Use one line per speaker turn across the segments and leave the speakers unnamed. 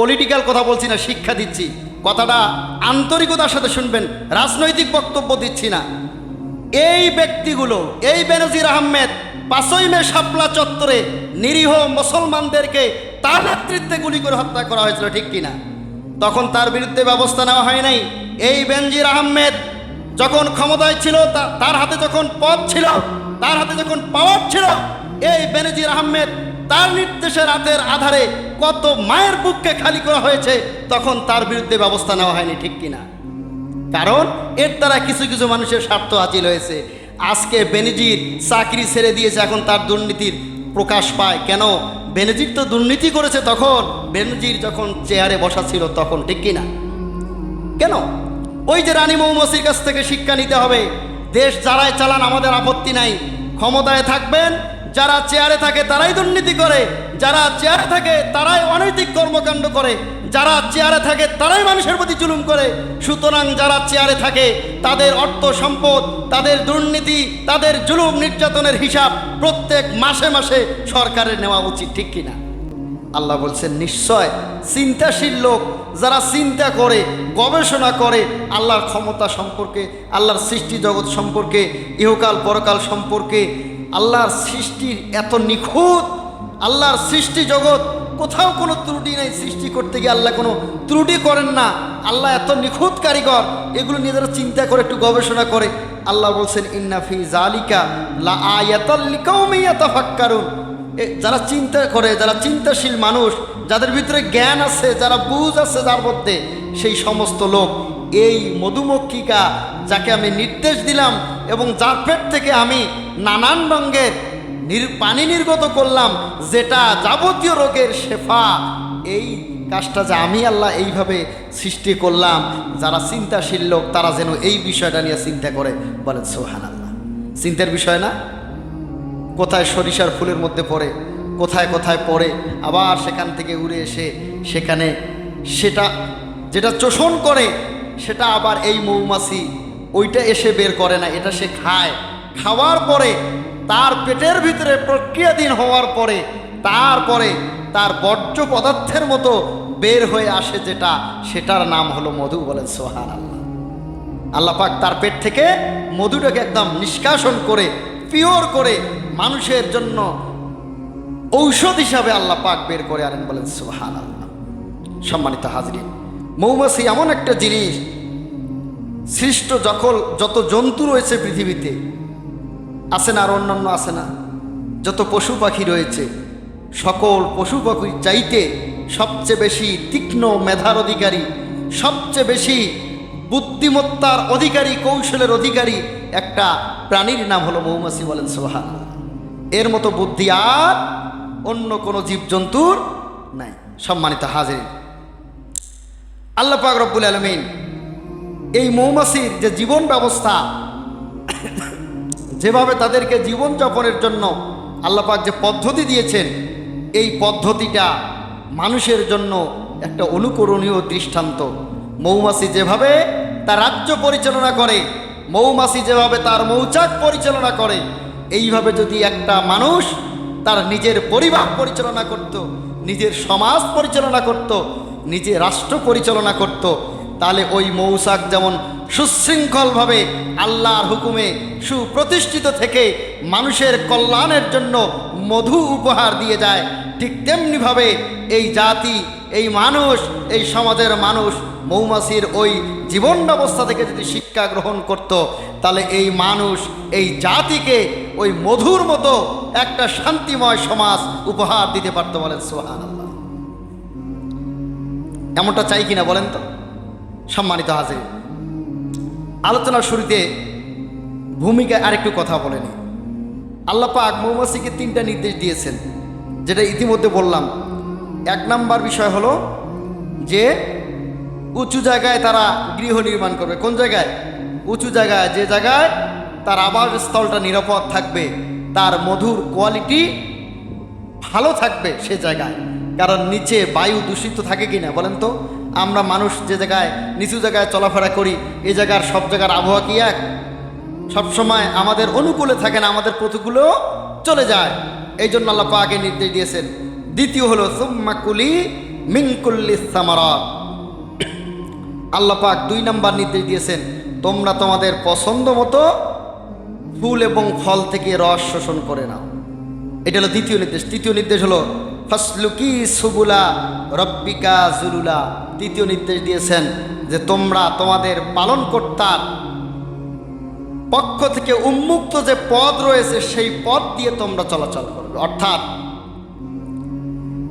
Political কথা বলছি না, শিক্ষা দিচ্ছি। কথাটা আন্তরিকতার সাথে শুনবেন, রাজনৈতিক বক্তব্য দিচ্ছি না। এই ব্যক্তিগুলো, এই বেনজির আহমেদ পাঁচই মে শাপলা চত্বরে নিরীহ মুসলমানদেরকে তার নেতৃত্বে গুলি করে হত্যা করা হয়েছিল, ঠিক কিনা তখন তার বিরুদ্ধে ব্যবস্থা নেওয়া হয় নাই। এই বেনজির আহমেদ যখন ক্ষমতায় ছিল তার হাতে যখন পদ ছিল, তার হাতে যখন পাওয়ার ছিল, এই বেনজির আহমেদ তার নির্দেশের রাতের আধারে কত মায়ের বুককে খালি করা হয়েছে, তখন তার বিরুদ্ধে ব্যবস্থা নেওয়া হয়নি, ঠিক কিনা? কারণ এর দ্বারা কিছু কিছু মানুষের স্বার্থ হাসিল হয়েছে। আজকে বেনিজির চাকরি ছেড়ে দিয়েছে, এখন তার দুর্নীতির প্রকাশ পায়। কেন? বেনজির তো দুর্নীতি করেছে তখন। বেনজির যখন চেয়ারে বসা ছিল তখন, ঠিক কিনা? কেন? ওই যে রানী মৌমসির কাছ থেকে শিক্ষা নিতে হবে। দেশ যারাই চালান, আমাদের আপত্তি নাই। ক্ষমতায় থাকবেন যারা চেয়ারে থাকে তারাই দুর্নীতি করে, যারা চেয়ারে থাকে তারাই অনৈতিক কর্মকাণ্ড করে, যারা চেয়ারে থাকে তারাই মানুষের প্রতি জুলুম করে। সুতরাং যারা চেয়ারে থাকে, তাদের অর্থ সম্পদ, তাদের দুর্নীতি, তাদের জুলুম নির্যাতনের হিসাব প্রত্যেক মাসে মাসে সরকারের নেওয়া উচিত, ঠিক কিনা? আল্লাহ বলছেন, নিশ্চয় চিন্তাশীল লোক যারা চিন্তা করে, গবেষণা করে, আল্লাহর ক্ষমতা সম্পর্কে, আল্লাহর সৃষ্টি জগৎ সম্পর্কে, ইহকাল পরকাল সম্পর্কে আল্লাহর সৃষ্টির এত নিখুঁত, আল্লাহর সৃষ্টি জগৎ, কোথাও কোনো ত্রুটি নেই সৃষ্টি করতে গিয়ে আল্লাহ কোনো ত্রুটি করেন না। আল্লাহ এত নিখুঁত কারিগর, এগুলো নিয়ে যারা চিন্তা করে, একটু গবেষণা করে, আল্লাহ বলছেন ইন্নাফি জালিকা লা আয়াতাল্লিকাউমিয়া তাফাক্কারুন এ, যারা চিন্তা করে, যারা চিন্তাশীল মানুষ, যাদের ভিতরে জ্ঞান আছে, যারা বুঝ আছে যার মধ্যে, সেই সমস্ত লোক, এই মধুমক্ষিকা যাকে আমি নির্দেশ দিলাম এবং যার পেট থেকে আমি নানান রঙের নির, পানি নির্গত করলাম, যেটা যাবতীয় রোগের শেফা, এই কাজটা যে আমি আল্লাহ এইভাবে সৃষ্টি করলাম, যারা চিন্তাশীল লোক, তারা যেন এই বিষয়টা নিয়ে চিন্তা করে, বলেন সোহান আল্লাহ চিন্তার বিষয় না? কোথায় সরিষার ফুলের মধ্যে পড়ে, কোথায় কোথায় পড়ে, আবার সেখান থেকে উড়ে এসে সেখানে সেটা, যেটা চোষণ করে, সেটা আবার এই মৌমাছি ওইটা এসে বের করে না, এটা সে খায়। খাওয়ার পরে তার পেটের ভিতরে প্রক্রিয়াধীন হওয়ার পরে, তারপরে তার বর্জ্য পদার্থের মতো বের হয়ে আসে যেটা, সেটার নাম হলো মধু বলেন সোহান আল্লাহ আল্লাহ পাক তার পেট থেকে মধুটাকে একদম নিষ্কাশন করে, পিওর করে মানুষের জন্য ঔষধ হিসাবে আল্লাহ পাক বের করে আনেন বলেন সুহান আল্লাহ সম্মানিত হাজরিন, মৌমাছি এমন একটা জিনিস সৃষ্ট যখন যত জন্তু রয়েছে পৃথিবীতে, আছে না আর অন্যান্য আছে না, যত পশু পাখি রয়েছে, সকল পশু পাখির চাইতে সবচেয়ে বেশি তীক্ষ্ণ মেধার অধিকারী, সবচেয়ে বেশি বুদ্ধিমত্তার অধিকারী, কৌশলের অধিকারী একটা প্রাণীর নাম হলো মৌমাছি বলেন সোহান এর মতো বুদ্ধি আর অন্য কোনো জীবজন্তুর নাই। সম্মানিত হাজির আল্লাহ পাক রব্বুল আলমিন এই মৌমাছির যে জীবন ব্যবস্থা, যেভাবে তাদেরকে জীবনযাপনের জন্য আল্লাপাক যে পদ্ধতি দিয়েছেন, এই পদ্ধতিটা মানুষের জন্য একটা অনুকরণীয় দৃষ্টান্ত। মৌমাছি যেভাবে তার রাজ্য পরিচালনা করে, মৌমাছি যেভাবে তার মৌচাক পরিচালনা করে, এইভাবে যদি একটা মানুষ তার নিজের পরিবার পরিচালনা করত, নিজের সমাজ পরিচালনা করত নিজে রাষ্ট্র পরিচালনা করত তাহলে ওই মৌসাক যেমন সুশৃঙ্খলভাবে আল্লাহর হুকুমে সুপ্রতিষ্ঠিত থেকে মানুষের কল্যাণের জন্য মধু উপহার দিয়ে যায়, ঠিক তেমনিভাবে এই জাতি, এই মানুষ, এই সমাজের মানুষ মৌমাছির ওই জীবন ব্যবস্থা থেকে যদি শিক্ষা গ্রহণ করত, তাহলে এই মানুষ, এই জাতিকে ওই মধুর মতো একটা শান্তিময় সমাজ উপহার দিতে পারতো বলেন সোহান এমনটা চাই কিনা বলেন তো? সম্মানিত হাজির। আলোচনার শুরুতে ভূমিকায় আরেকটু কথা বলেনি আল্লাহ পাক মৌমাছিকে তিনটা নির্দেশ দিয়েছেন, যেটা ইতিমধ্যে বললাম। এক নাম্বার বিষয় হলো যে, উঁচু জায়গায় তারা গৃহ নির্মাণ করবে। কোন জায়গায়? উঁচু জায়গায়। যে জায়গায় তার আবাসস্থলটা নিরাপদ থাকবে, তার মধুর কোয়ালিটি ভালো থাকবে সে জায়গায়। কারণ নিচে বায়ু দূষিত থাকে কি না বলেন তো? আমরা মানুষ যে জায়গায়, নিচু জায়গায় চলাফেরা করি এই জায়গার সব জায়গার আবহাওয়া কি এক? সবসময় আমাদের অনুকূলে থাকে না, আমাদের প্রতিকূলেও চলে যায়। এই জন্য আল্লাহ পাকে নির্দেশ দিয়েছেন। দ্বিতীয় হলো সুম্মাকুলি মিনকুল্লি সামারাত। আল্লাহ পাক দুই নাম্বার নির্দেশ দিয়েছেন, তোমরা তোমাদের পছন্দ মতো ফুল এবং ফল থেকে রস শোষণ করে নাও। এটা হলো দ্বিতীয় নির্দেশ। তৃতীয় নির্দেশ হলো ফসলুকি সুবুলা, রব্বিকা জুলুলা। তৃতীয় নির্দেশ দিয়েছেন যে তোমরা তোমাদের পালনকর্তার পক্ষ থেকে উন্মুক্ত যে পদ রয়েছে, সেই পথ দিয়ে তোমরা চলাচল করবে। অর্থাৎ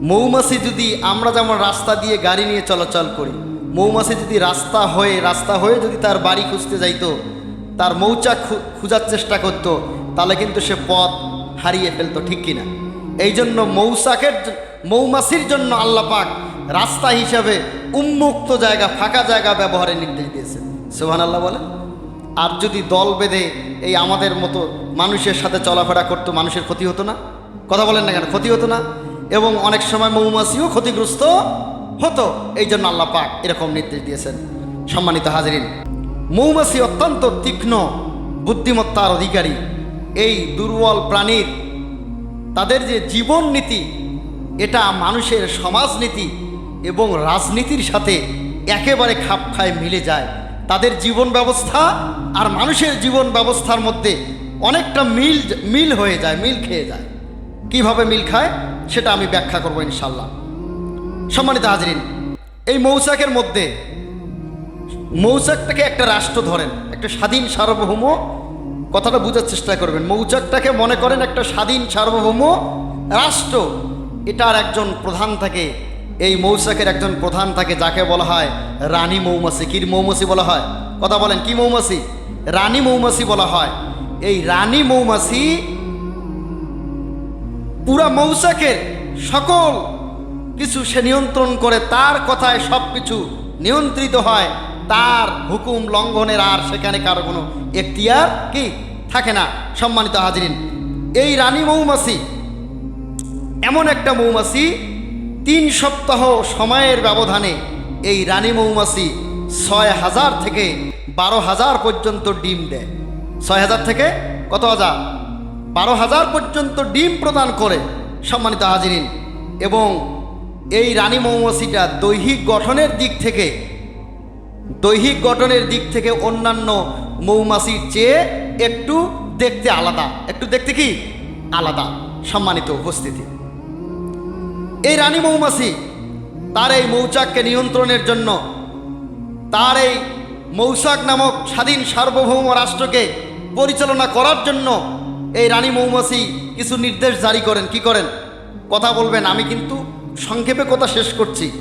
মৌমাছি যদি আমরা যেমন রাস্তা দিয়ে গাড়ি নিয়ে চলাচল করি, মৌমাছি যদি রাস্তা হয়ে রাস্তা হয়ে যদি তার বাড়ি খুঁজতে যাইতো, তার মৌচাক খোঁজার চেষ্টা করত, তাহলে কিন্তু সে পথ হারিয়ে ফেলতো, ঠিক কিনা? এই জন্য মৌচাকের জ- মৌমাছির জন্য আল্লাহ পাক রাস্তা হিসাবে উন্মুক্ত জায়গা, ফাঁকা জায়গা ব্যবহারের নির্দেশ দিয়েছেন। সোহান আল্লাহ বলে আর যদি দল বেঁধে এই আমাদের মতো মানুষের সাথে চলাফেরা করতো, মানুষের ক্ষতি হতো না? কথা বলেন না কেন? ক্ষতি হতো না? এবং অনেক সময় মৌমাছিও ক্ষতিগ্রস্ত হতো। এই জন্য আল্লাহ পাক এরকম নির্দেশ দিয়েছেন। সম্মানিত হাজরিন, মৌমাছি অত্যন্ত তীক্ষ্ণ, বুদ্ধিমত্তার অধিকারী। এই দুর্বল প্রাণীর তাদের যে জীবন নীতি, এটা মানুষের সমাজনীতি এবং রাজনীতির সাথে একেবারে খাপ খায় মিলে যায়। তাদের জীবন ব্যবস্থা আর মানুষের জীবন ব্যবস্থার মধ্যে অনেকটা মিল মিল হয়ে যায়, মিল খেয়ে যায়। কীভাবে মিল খায়, সেটা আমি ব্যাখ্যা করব ইনশাল্লাহ সম্মানিত হাজরিন, এই মৌচাকের মধ্যে মৌচাকটাকে একটা রাষ্ট্র ধরেন, একটা স্বাধীন সার্বভৌম কথাটা বোঝার চেষ্টা করবেন। মৌচাকটাকে মনে করেন একটা স্বাধীন সার্বভৌম রাষ্ট্র। এটার একজন প্রধান থাকে। এই মৌচাকের একজন প্রধান থাকে যাকে বলা হয় রানী মৌমাছি। কি মৌমাছি বলা হয়? কথা বলেন, কি মৌমাছি? রানী মৌমাছি বলা হয়। এই রানী মৌমাছি পুরা মৌচাকের সকল কিছু সে নিয়ন্ত্রণ করে, তার কথায় সব কিছু নিয়ন্ত্রিত হয়। তার হুকুম লঙ্ঘনের আর সেখানে কারও কোনো এখতিয়ার কি? থাকে না। সম্মানিত হাজরিন, এই রানী মৌমাছি, এমন একটা মৌমাছি, তিন সপ্তাহ সময়ের ব্যবধানে এই রানী মৌমাছি ছয় হাজার থেকে বারো হাজার পর্যন্ত ডিম দেয়। ছয় হাজার থেকে কত হাজার? বারো হাজার পর্যন্ত ডিম প্রদান করে, সম্মানিত হাজিরিন। এবং এই রানী মৌমাছিটা দৈহিক গঠনের দিক থেকে দৈহিক গঠনের দিক থেকে অন্যান্য মৌমাছির চেয়ে একটু দেখতে আলাদা। একটু দেখতে কি? আলাদা, সম্মানিত উপস্থিতি। এই রানী মৌমাছি, তার এই মৌচাককে নিয়ন্ত্রণের জন্য, তার এই মৌচাক নামক স্বাধীন সার্বভৌম রাষ্ট্রকে পরিচালনা করার জন্য এই রানী মৌমাছি কিছু নির্দেশ জারি করেন। কি করেন? কথা বলবেন, আমি কিন্তু সংক্ষেপে কথা শেষ করছি।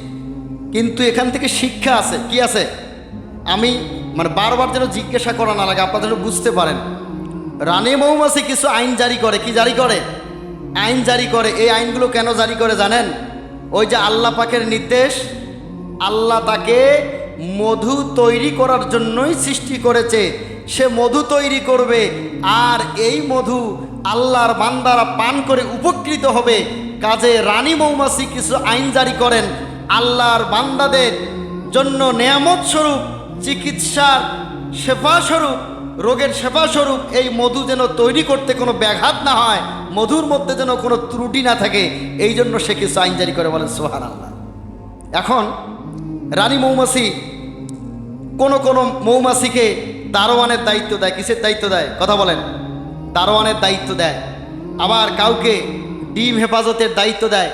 কিন্তু এখান থেকে শিক্ষা আছে। কি আছে? আমি মানে বারবার যেন জিজ্ঞাসা করা না লাগে, আপনারা যেন বুঝতে পারেন। রানী মৌমাছি কিছু আইন জারি করে, কি জারি করে? আইন জারি করে, এই আইনগুলো কেন জারি করে জানেন? ওই যে আল্লাহ পাকের নির্দেশ, আল্লাহ তাকে মধু তৈরি করার জন্যই সৃষ্টি করেছে। সে মধু তৈরি করবে, আর এই মধু আল্লাহর বান্দারা পান করে উপকৃত হবে। কাজে রানী মৌমাছি কিছু আইন জারি করেন, আল্লাহর বান্দাদের জন্য নেয়ামত স্বরূপ। চিকিৎসার সেবা স্বরূপ রোগের সেবা স্বরূপ এই মধু যেন তৈরি করতে কোনো ব্যাঘাত না হয়, মধুর মধ্যে যেন কোনো ত্রুটি না থাকে, এই জন্য সে কিছু আইন জারি করে বলেন সোহান আল্লাহ এখন রানী মৌমাছি কোন কোন মৌমাছিকে দারোয়ানের দায়িত্ব দেয়, কিসের দায়িত্ব দেয়? কথা বলেন, দারোয়ানের দায়িত্ব দেয়। আবার কাউকে ডিম হেফাজতের দায়িত্ব দেয়।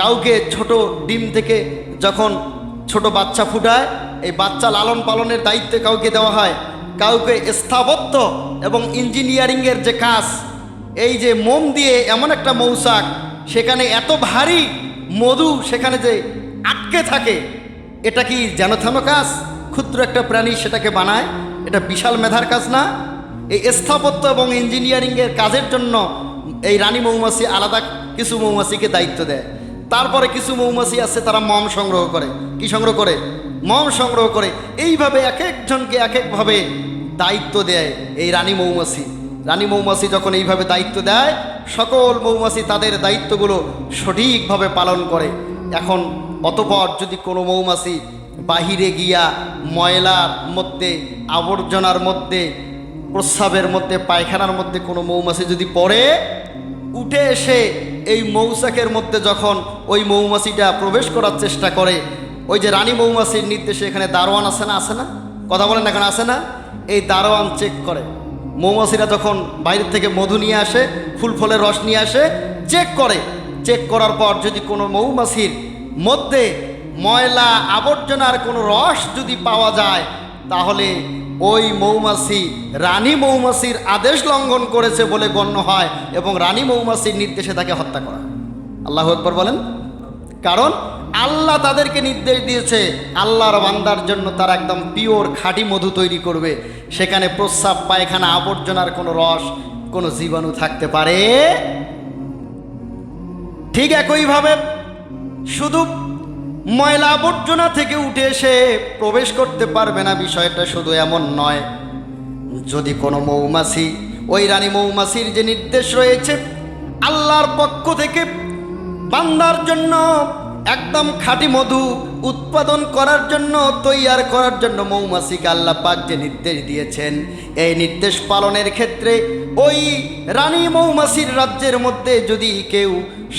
কাউকে ছোট ডিম থেকে যখন ছোট বাচ্চা ফুটায় এই বাচ্চা লালন পালনের দায়িত্বে কাউকে দেওয়া হয়, কাউকে স্থাপত্য এবং ইঞ্জিনিয়ারিংয়ের যে কাজ, এই যে মোম দিয়ে এমন একটা মৌচাক, সেখানে এত ভারী মধু সেখানে যে আটকে থাকে, এটা কি যেন কাজ? ক্ষুদ্র একটা প্রাণী সেটাকে বানায়, এটা বিশাল মেধার কাজ না? এই স্থাপত্য এবং ইঞ্জিনিয়ারিংয়ের কাজের জন্য এই রানী মৌমাছি আলাদা কিছু মৌমাছিকে দায়িত্ব দেয়। তারপরে কিছু মৌমাছি আছে, তারা মম সংগ্রহ করে। কি সংগ্রহ করে? মম সংগ্রহ করে। এইভাবে এক একজনকে এক একভাবে দায়িত্ব দেয় এই রানী মৌমাছি। রানী মৌমাছি যখন এইভাবে দায়িত্ব দেয়, সকল মৌমাছি তাদের দায়িত্বগুলো সঠিকভাবে পালন করে। এখন অতপর যদি কোনো মৌমাছি বাহিরে গিয়া ময়লার মধ্যে, আবর্জনার মধ্যে, প্রস্রাবের মধ্যে, পায়খানার মধ্যে কোনো মৌমাছি যদি পড়ে, উঠে এসে এই মৌচাকের মধ্যে যখন ওই মৌমাছিটা প্রবেশ করার চেষ্টা করে ওই যে রানী মৌমাছির নির্দেশে এখানে দারোয়ান আছে না আছে না? কথা বলেন এখন আছে না? এই দারোয়ান চেক করে। মৌমাছিরা যখন বাইরের থেকে মধু নিয়ে আসে, ফুল ফলের রস নিয়ে আসে চেক করে। চেক করার পর যদি কোনো মৌমাছির মধ্যে ময়লা আবর্জনার কোনো রস যদি পাওয়া যায়, তাহলে ওই মৌমাছি রানী মৌমাছির আদেশ লঙ্ঘন করেছে বলে গণ্য হয় এবং রানী মৌমাছির নির্দেশে তাকে হত্যা করা। আল্লাহ একবার বলেন। কারণ আল্লাহ তাদেরকে নির্দেশ দিয়েছে, আল্লাহর বান্দার জন্য তারা একদম পিওর খাঁটি মধু তৈরি করবে। সেখানে প্রস্রাব, পায়খানা, আবর্জনার কোনো রস, কোনো জীবাণু থাকতে পারে। ঠিক একইভাবে শুধু ময়লা আবর্জনা থেকে উঠে এসে প্রবেশ করতে পারবে না, বিষয়টা শুধু এমন নয়। যদি কোনো মৌমাছি, ওই রানী মৌমাছির যে নির্দেশ রয়েছে, আল্লাহর পক্ষ থেকে বান্দার জন্য একদম খাঁটি মধু উৎপাদন করার জন্য, তৈয়ার করার জন্য মৌমাছিকে আল্লাহ পাক যে নির্দেশ দিয়েছেন, এই নির্দেশ পালনের ক্ষেত্রে ওই রানী মৌমাছির রাজ্যের মধ্যে যদি কেউ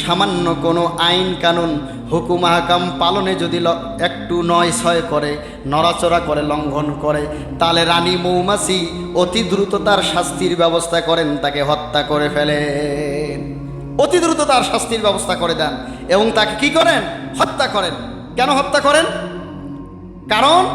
সামান্য কোনো আইন কানুন, হুকুম হাকাম পালনে যদি একটু নয় ছয় করে, নড়াচড়া করে, লঙ্ঘন করে, তাহলে রানী মৌমাছি অতি দ্রুত তার শাস্তির ব্যবস্থা করেন, তাকে হত্যা করে ফেলেন অতি দ্রুত তার শাস্তির ব্যবস্থা করে দেন এবং তাকে কি করেন? হত্যা করেন। কেন হত্যা করেন? কারণ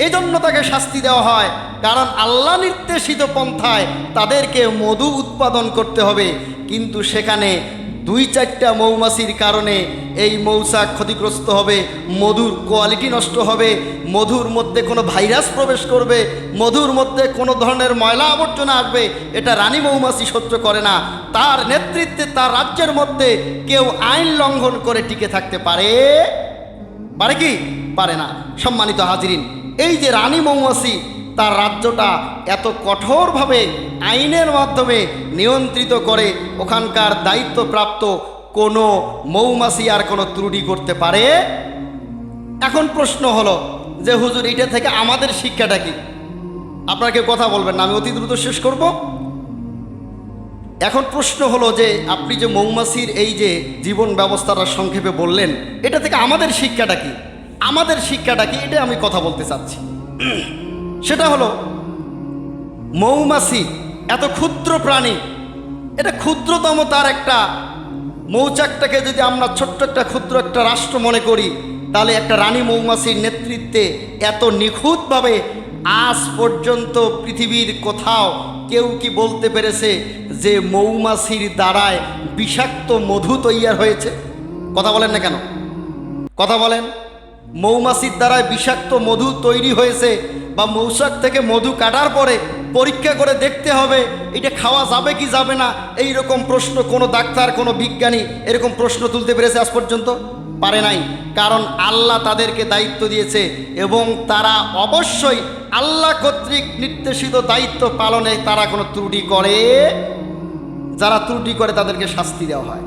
এই জন্য তাকে শাস্তি দেওয়া হয়। কারণ আল্লাহ নির্দেশিত পন্থায় তাদেরকে মধু উৎপাদন করতে হবে। কিন্তু সেখানে দুই চারটা মৌমাছির কারণে এই মৌচাক ক্ষতিগ্রস্ত হবে, মধুর কোয়ালিটি নষ্ট হবে, মধুর মধ্যে কোনো ভাইরাস প্রবেশ করবে, মধুর মধ্যে কোনো ধরনের ময়লা আবর্জনা আসবে, এটা রানী মৌমাছি সহ্য করে না। তার নেতৃত্বে, তার রাজ্যের মধ্যে কেউ আইন লঙ্ঘন করে টিকে থাকতে পারে? পারে কি? পারে না। সম্মানিত হাজিরিন, এই যে রানী মৌমাছি তার রাজ্যটা এত কঠোরভাবে আইনের মাধ্যমে নিয়ন্ত্রিত করে ওখানকার দায়িত্বপ্রাপ্ত কোনো মৌমাছি আর কোনো ত্রুটি করতে পারে? এখন প্রশ্ন হলো যে হুজুর, এটা থেকে আমাদের শিক্ষাটা কি? আপনারা কেউ কথা বলবেন না, আমি অতি দ্রুত শেষ করব। এখন প্রশ্ন হলো যে আপনি যে মৌমাছির এই যে জীবন ব্যবস্থাটা সংক্ষেপে বললেন, এটা থেকে আমাদের শিক্ষাটা কি? আমাদের শিক্ষাটা কি? এটা আমি কথা বলতে চাচ্ছি। সেটা হলো মৌমাছি, এত ক্ষুদ্র প্রাণী। এটা ক্ষুদ্রতম তার একটা মৌচাকটাকে যদি আমরা ছোট্ট একটা ক্ষুদ্র একটা রাষ্ট্র মনে করি, তাহলে একটা রানী মৌমাছির নেতৃত্বে এত নিখুঁতভাবে আজ পর্যন্ত পৃথিবীর কোথাও কেউ কি বলতে পেরেছে যে মৌমাছির দ্বারায় বিষাক্ত মধু তৈয়ার হয়েছে? কথা বলেন না কেন? কথা বলেন, মৌমাছির দ্বারায় বিষাক্ত মধু তৈরি হয়েছে বা মৌচাক থেকে মধু কাটার পরে পরীক্ষা করে দেখতে হবে, এটা খাওয়া যাবে কি যাবে না? এই রকম প্রশ্ন কোনো ডাক্তার, কোনো বিজ্ঞানী এরকম প্রশ্ন তুলতে পেরেছে আজ পর্যন্ত? পারে নাই। কারণ আল্লাহ তাদেরকে দায়িত্ব দিয়েছে এবং তারা অবশ্যই আল্লাহ কর্তৃক নির্দেশিত দায়িত্ব পালনে তারা কোনো ত্রুটি করে, যারা ত্রুটি করে তাদেরকে শাস্তি দেওয়া হয়।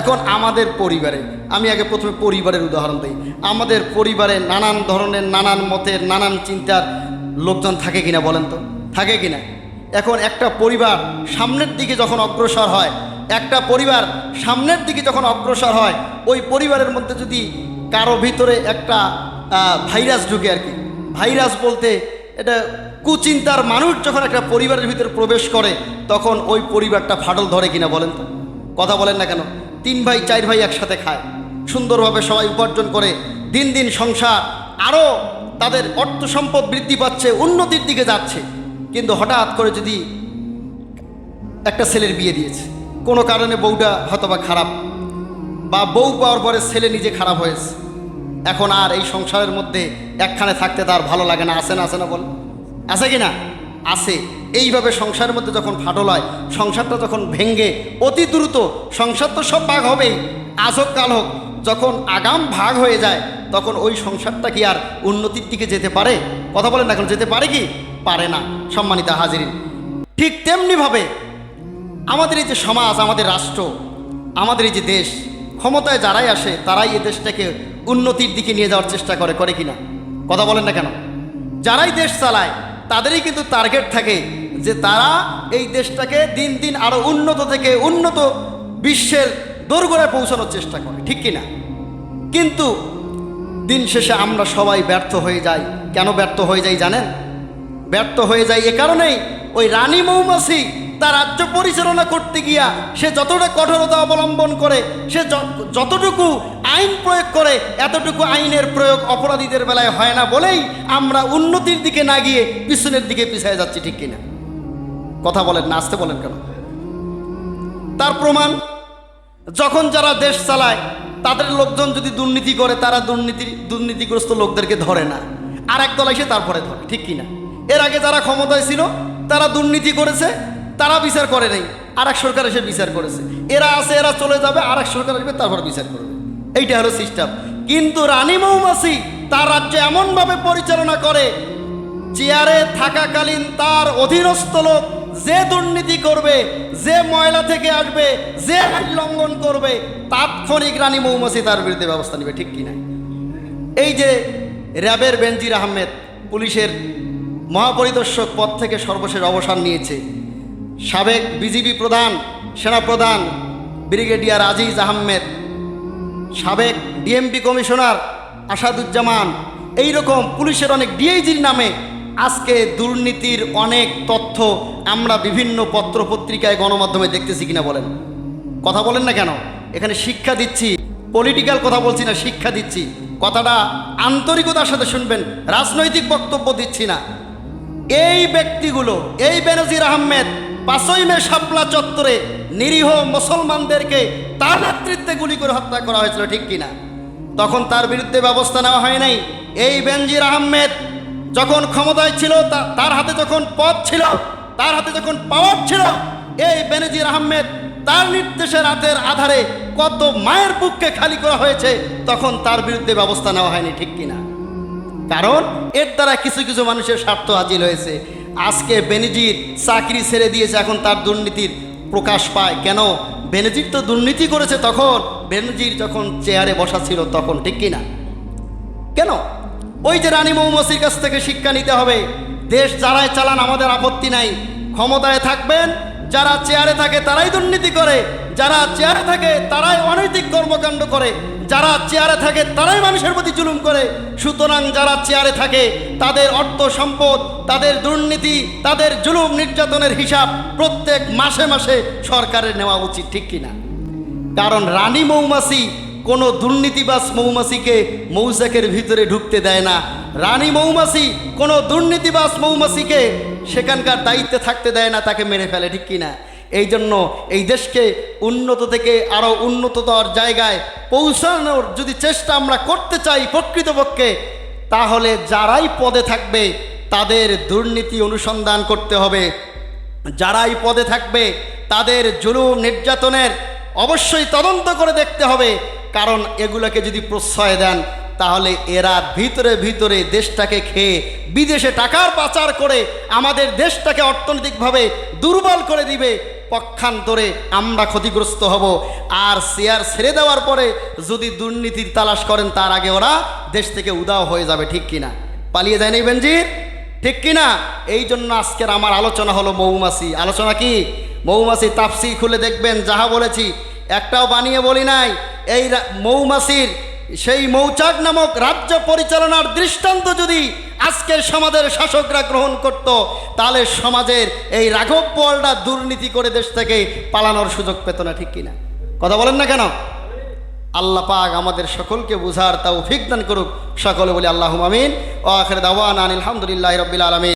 এখন আমাদের পরিবারে, আমি আগে প্রথমে পরিবারের উদাহরণ দিই। আমাদের পরিবারে নানান ধরনের, নানান মতের, নানান চিন্তার লোকজন থাকে কিনা বলেন তো? থাকে কিনা? এখন একটা পরিবার সামনের দিকে যখন অগ্রসর হয়, একটা পরিবার সামনের দিকে যখন অগ্রসর হয়, ওই পরিবারের মধ্যে যদি কারও ভিতরে একটা ভাইরাস ঢুকে আর কি। ভাইরাস বলতে এটা কুচিন্তার মানুষ যখন একটা পরিবারের ভিতরে প্রবেশ করে, তখন ওই পরিবারটা ফাটল ধরে কিনা বলেন তো? কথা বলেন না কেন? তিন ভাই, চার ভাই একসাথে খায়। সুন্দরভাবে সবাই উপার্জন করে, দিন দিন সংসার আরও তাদের অর্থ সম্পদ বৃদ্ধি পাচ্ছে, উন্নতির দিকে যাচ্ছে। কিন্তু হঠাৎ করে যদি একটা ছেলের বিয়ে দিয়েছে, কোনো কারণে বউটা হয়তোবা খারাপ বা বউ পাওয়ার পরে ছেলে নিজে খারাপ হয়েছে। এখন আর এই সংসারের মধ্যে একখানে থাকতে তার ভালো লাগে না আসে না আসে না বল? আছে কি না? আছে। এইভাবে সংসারের মধ্যে যখন ফাটল হয়, সংসারটা যখন ভেঙ্গে, অতি দ্রুত সংসার তো সব ভাগ হবেই, আজ হোক কাল হোক, যখন আগাম ভাগ হয়ে যায় তখন ওই সংসারটা কি আর উন্নতির দিকে যেতে পারে? কথা বলেন না এখন, যেতে পারে কি? পারে না, সম্মানিত হাজিরিন। ঠিক তেমনিভাবে আমাদের এই যে সমাজ, আমাদের রাষ্ট্র, আমাদের এই যে দেশ, ক্ষমতায় যারাই আসে, তারাই এই দেশটাকে উন্নতির দিকে নিয়ে যাওয়ার চেষ্টা করে করে কিনা কথা বলেন না কেন? যারাই দেশ চালায়, তাদেরই কিন্তু টার্গেট থাকে যে তারা এই দেশটাকে দিন দিন আরও উন্নত থেকে উন্নত বিশ্বের দোরগোড়ায় পৌঁছানোর চেষ্টা করে, ঠিক কিনা কিন্তু দিন শেষে আমরা সবাই ব্যর্থ হয়ে যাই। কেন ব্যর্থ হয়ে যাই জানেন? ব্যর্থ হয়ে যায় এ কারণেই ওই রানী মৌমাছি তার রাজ্য পরিচালনা করতে গিয়া সে যতটা কঠোরতা অবলম্বন করে, সে যতটুকু আইন প্রয়োগ করে, এতটুকু আইনের প্রয়োগ অপরাধীদের বেলায় হয় না বলেই আমরা উন্নতির দিকে না গিয়ে পিছনের দিকে পিছিয়ে যাচ্ছি, ঠিক কিনা? কথা বলেন না, আসতে বলেন কেন? তার প্রমাণ, যখন যারা দেশ চালায় তাদের লোকজন যদি দুর্নীতি করে, তারা দুর্নীতি, দুর্নীতিগ্রস্ত লোকদেরকে ধরে না। আর এক দল এসে তারপরে ধরে, ঠিক কিনা এর আগে যারা ক্ষমতায় ছিল, তারা দুর্নীতি করেছে, তারা বিচার করে নাই আর এক সরকার এসে বিচার করেছে। এরা আছে, এরা চলে যাবে আর এক সরকার আসবে, তারপর বিচার করবে। এইটা হলো সিস্টেম। কিন্তু রানী মৌমাছি তার রাজ্যে এমনভাবে পরিচালনা করে, চেয়ারে থাকাকালীন তার অধীনস্থ লোক যে দুর্নীতি করবে, যে ময়লা থেকে আসবে, যে আইন লঙ্ঘন করবে, তাৎক্ষণিক রানী মৌমাছি তার বিরুদ্ধে ব্যবস্থা নেবে, ঠিক কিনা? এই যে র্যাবের বেনজির আহমেদ পুলিশের মহাপরিদর্শক পদ থেকে সর্বশেষ অবসান নিয়েছে, সাবেক বিজিবি প্রধান, সেনাপ্রধান ব্রিগেডিয়ার আজিজ আহমেদ, সাবেক ডিএমপি কমিশনার আসাদুজ্জামান, এইরকম পুলিশের অনেক ডিআইজির নামে আজকে দুর্নীতির অনেক তথ্য আমরা বিভিন্ন পত্রপত্রিকায় গণমাধ্যমে দেখতেছি কিনা বলেন। কথা বলেন না কেন? এখানে শিক্ষা দিচ্ছি পলিটিক্যাল কথা বলছি না, শিক্ষা দিচ্ছি। কথাটা আন্তরিকতার সাথে শুনবেন, রাজনৈতিক বক্তব্য দিচ্ছি না। এই ব্যক্তিগুলো, এই বেনজির আহমেদ পাঁচই মে শাপলা চত্বরে নিরীহ মুসলমানদেরকে তার নেতৃত্বে গুলি করে হত্যা করা হয়েছিল, ঠিক কিনা? তখন তার বিরুদ্ধে ব্যবস্থা নেওয়া হয় নাই। এই বেনজির আহমেদ যখন ক্ষমতায় ছিল তার হাতে যখন পথ ছিল, তার হাতে যখন পাওয়ার ছিল, এই বেনজির আহমেদ তার নির্দেশে রাতের আধারে কত মায়ের বুককে খালি করা হয়েছে, তখন তার বিরুদ্ধে ব্যবস্থা নেওয়া হয়নি, ঠিক কিনা? কারণ এর দ্বারা কিছু কিছু মানুষের স্বার্থ হাজির হয়েছে। আজকে বেনজির চাকরি ছেড়ে দিয়েছে, এখন তার দুর্নীতির প্রকাশ পায়। কেন? বেনজির তো দুর্নীতি করেছে তখন। বেনজির যখন চেয়ারে বসা ছিল তখন, ঠিক কিনা? কেন? ওই যে রানী মৌমাছির কাছ থেকে শিক্ষা নিতে হবে, দেশ যারাই চালান আমাদের আপত্তি নাই। ক্ষমতায় থাকবেন, যারা চেয়ারে থাকে তারাই দুর্নীতি করে, যারা চেয়ারে থাকে তারাই অনৈতিক কর্মকাণ্ড করে, যারা চেয়ারে থাকে তারাই মানুষের প্রতি জুলুম করে। সুতরাং যারা চেয়ারে থাকে, তাদের অর্থ সম্পদ, তাদের দুর্নীতি, তাদের জুলুম নির্যাতনের হিসাব প্রত্যেক মাসে মাসে সরকারের নেওয়া উচিত, ঠিক কিনা? কারণ রানী মৌমাছি কোনো দুর্নীতিবাস মৌমাছিকে মৌচাকের ভিতরে ঢুকতে দেয় না। রানী মৌমাছি কোনো দুর্নীতিবাস মৌমাছিকে সেখানকার দায়িত্বে থাকতে দেয় না, তাকে মেরে ফেলে, ঠিক কিনা? এই জন্য এই দেশকে উন্নত থেকে আরও উন্নততর জায়গায় পৌঁছানোর যদি চেষ্টা আমরা করতে চাই প্রকৃতপক্ষে, তাহলে যারাই পদে থাকবে, তাদের দুর্নীতি অনুসন্ধান করতে হবে। যারাই পদে থাকবে, তাদের জুলুম নির্যাতনের অবশ্যই তদন্ত করে দেখতে হবে। কারণ এগুলোকে যদি প্রশ্রয় দেন, তাহলে এরা ভিতরে ভিতরে দেশটাকে খেয়ে বিদেশে টাকার পাচার করে আমাদের দেশটাকে অর্থনৈতিকভাবে দুর্বল করে দিবে। পক্ষান্তরে আমরা ক্ষতিগ্রস্ত হব। আর শেয়ার ছেড়ে দেওয়ার পরে যদি দুর্নীতির তালাশ করেন, তার আগে ওরা দেশ থেকে উদাও হয়ে যাবে, ঠিক কিনা? পালিয়ে যায় নাই বেনজির? ঠিক কিনা? এই জন্য আজকের আমার আলোচনা হলো মৌমাছি। আলোচনা কি? মৌমাছি তাপসি খুলে দেখবেন, যাহা বলেছি। একটাও বানিয়ে বলি নাই। এই মৌমাছির সেই মৌচাক নামক রাজ্য পরিচালনার দৃষ্টান্ত যদি আজকের সমাজের শাসকরা গ্রহণ করত, তাহলে সমাজের এই রাঘব বলটা দুর্নীতি করে দেশ থেকে পালানোর সুযোগ পেত না, ঠিক কিনা? কথা বলেন না কেন? আল্লাহ পাক আমাদের সকলকে বুঝার তাও দান করুক। সকলে বলি আল্লাহ আমিন। ও আখের দাওয়ান আলহামদুলিল্লাহ রবিল আলমিন।